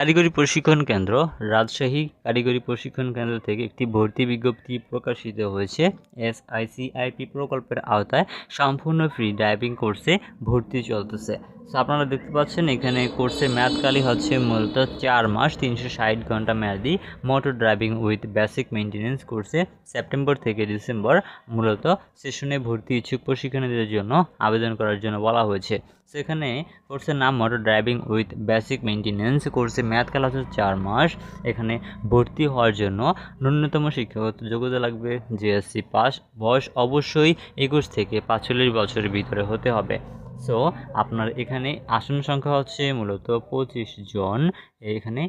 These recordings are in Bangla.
কারিগরি প্রশিক্ষণ কেন্দ্র, রাজশাহী কারিগরি প্রশিক্ষণ কেন্দ্র থেকে একটি ভর্তি বিজ্ঞপ্তি প্রকাশিত হয়েছে। এসআইসিআইপি প্রকল্পের আওতায় সম্পূর্ণ ফ্রি ড্রাইভিং কোর্সে ভর্তি চলতেছে। আপনারা দেখতে পাচ্ছেন এখানে কোর্সের মেয়াদকালী হচ্ছে মূলত চার মাস, তিনশো ষাট ঘণ্টা মেয়াদি motor driving with basic maintenance কোর্সে সেপ্টেম্বর থেকে ডিসেম্বর মূলত সেশনে ভর্তি ইচ্ছুক প্রশিক্ষণীদের জন্য আবেদন করার জন্য বলা হয়েছে। সেখানে কোর্সের নাম motor driving with basic maintenance কোর্সে মেয়াদকাল হচ্ছে চার মাস, এখানে ভর্তি হওয়ার জন্য ন্যূনতম শিক্ষাগত যোগ্যতা লাগবে জিএসসি পাস বয়স অবশ্যই একুশ থেকে পাঁচচল্লিশ বছরের ভিতরে হতে হবে। সো আপনার এখানে আসন সংখ্যা হচ্ছে মূলত পঁচিশ জন। এখানে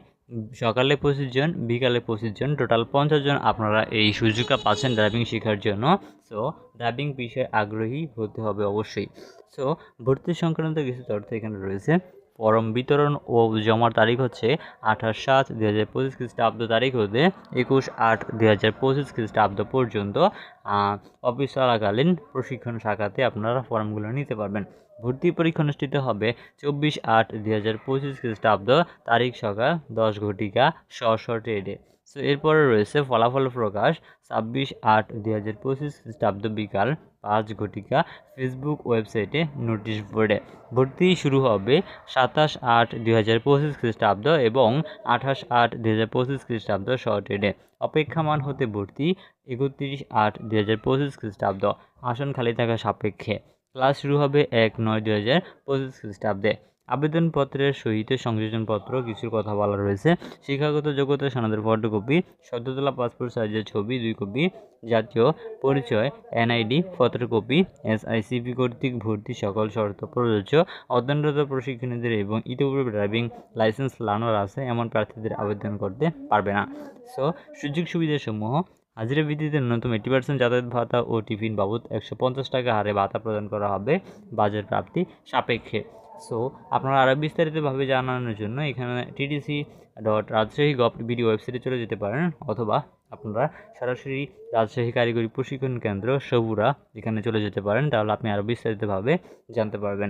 সকালে পঁচিশ জন, বিকালে পঁচিশ জন, টোটাল পঞ্চাশ জন আপনারা এই সুযোগটা পাচ্ছেন ড্রাইভিং শেখার জন্য। সো ড্রাইভিং বিষয়ে আগ্রহী হতে হবে অবশ্যই। সো ভর্তি সংক্রান্ত কিছু তথ্য এখানে রয়েছে। ফর্ম বিতরণ ও জমার তারিখ হচ্ছে আঠাশ সাত দু হাজার পঁচিশ খ্রিস্টাব্দ তারিখ হতে একুশ আট দু হাজার পঁচিশ খ্রিস্টাব্দ পর্যন্ত। অফিস চলাকালীন প্রশিক্ষণ শাখাতে আপনারা ফর্মগুলো নিতে পারবেন। ভর্তি পরীক্ষা অনুষ্ঠিত হবে চব্বিশ আট দু হাজার পঁচিশ খ্রিস্টাব্দ তারিখ সকাল দশ ঘটিকা শ ট্রেডে। সো এরপরে রয়েছে ফলাফল প্রকাশ, ছাব্বিশ আট দুই হাজার পঁচিশ খ্রিস্টাব্দ বিকাল পাঁচ ঘটিকা ফেসবুক ওয়েবসাইটে নোটিশ বোর্ডে ভর্তি শুরু হবে সাতাশ আট দুই হাজার পঁচিশ খ্রিস্টাব্দ এবং আঠাশ আট দুই হাজার পঁচিশ খ্রিস্টাব্দ শর্টেডে অপেক্ষামান হতে ভর্তি একত্রিশ আট দুই হাজার পঁচিশ খ্রিস্টাব্দ। আসন খালি থাকা সাপেক্ষে। ক্লাস শুরু হবে এক নয় দুই হাজার পঁচিশ খ্রিস্টাব্দে। আবেদনপত্রের সহিত সংযোজনপত্র, কিছুর কথা বলা রয়েছে। শিক্ষাগত যোগ্যতা, সনদের ফটোকপি, সদ্যতলা পাসপোর্ট সাইজের ছবি, দুই কপি, জাতীয় পরিচয়, এনআইডি, ফটোকপি, এসআইসিপি কর্তৃক ভর্তি সকল শর্ত প্রযোজ্য। অধ্যয়নরত প্রশিক্ষণীদের এবং ইতিপূর্বে ড্রাইভিং লাইসেন্স লার্নার আছে, এমন প্রার্থীদের আবেদন করতে পারবে না। সো, সুযোগ সুবিধাসমূহ। হাজিরা ভিত্তিতে ন্যূনতম এইটি পার্সেন্ট যাতায়াত ভাতা ও টিফিন বাবদ একশো পঞ্চাশ টাকা হারে ভাতা প্রদান করা হবে। বাজার প্রাপ্তি সাপেক্ষে। সো আপনারা আরও বিস্তারিতভাবে জানানোর জন্য এখানে TDC dot Rajshahi gov BD ওয়েবসাইটে চলে যেতে পারেন, অথবা আপনারা সরাসরি রাজশাহী কারিগরি প্রশিক্ষণ কেন্দ্র সবুরা এখানে চলে যেতে পারেন, তাহলে আপনি আরও বিস্তারিতভাবে জানতে পারবেন।